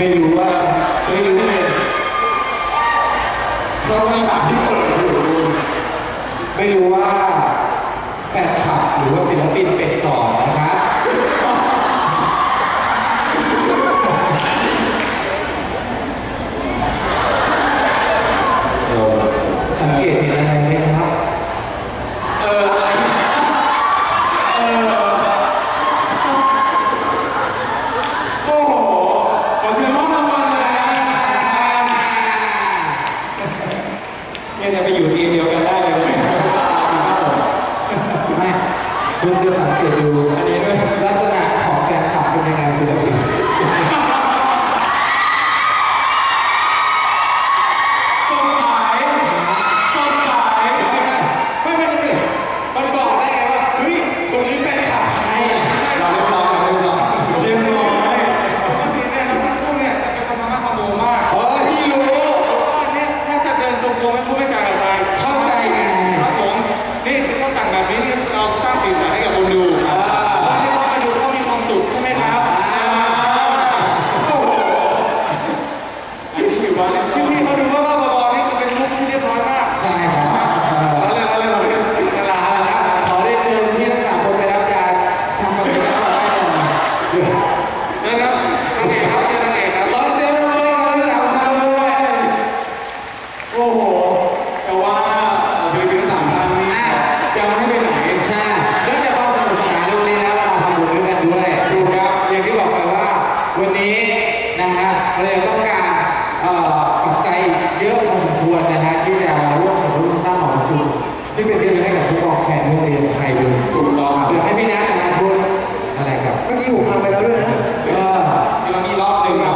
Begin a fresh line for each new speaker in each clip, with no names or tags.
ไม่รู้ว่าจะไม่รู้เลย
เขาไม่ามีามที่เปิดอยู่
ไม่รู้ว่า อ
ยู่
ทีมเดียวกันได้เลยไม่คุณจะสังเกตดูอันนี้ด้วยลักษณะของแฟนคลับเป็นยังไง
สุด
วันนี้นะฮะเราต้องการปัจจัยเยอะพอสมควรนะฮะที่จะร่วมสมรู้ร่วมสร้างหอประชุมที่เป็นที่ให้กับผู้กองแคนโรงเรียนไทยดู
ถูกต้อง
เดี๋ยวให้พี่นัทนะฮะพูดอะไรกับ
เมื่อกี้ผมทำไปแล้วด้วยนะ
เออ
เรามีรอบหนึ่ง
มา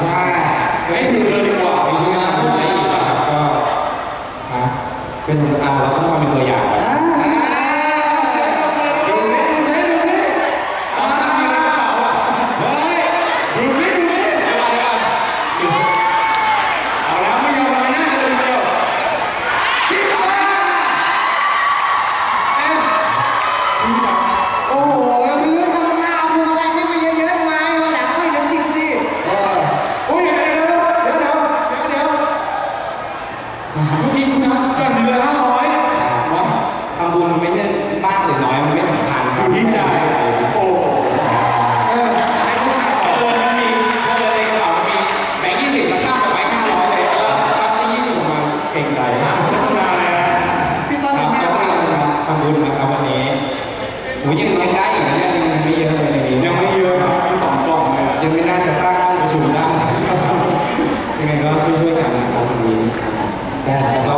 ใช่
ไม่ถือเลยดีกว่าไม่ช่
วง
น
ไม่ก็ฮะ
เป็น
คนอา
เรา
ต้องมาเป็
น
ตั
วอย่าง ยังได้อยู่เนี่ยไม่เยอะเลยดี
ยังไม่เยอะนะมีสองกล่องเลย
ยังไม่น่าจะสร้างห้อประชุมได้ ยังไงก็ช่วยๆกันนะครับวันนี้แล้ก็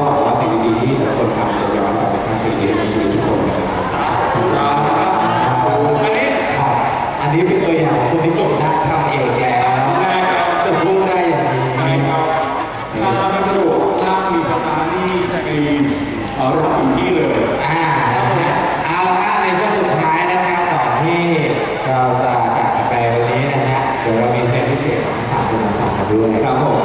นะครับ
ผม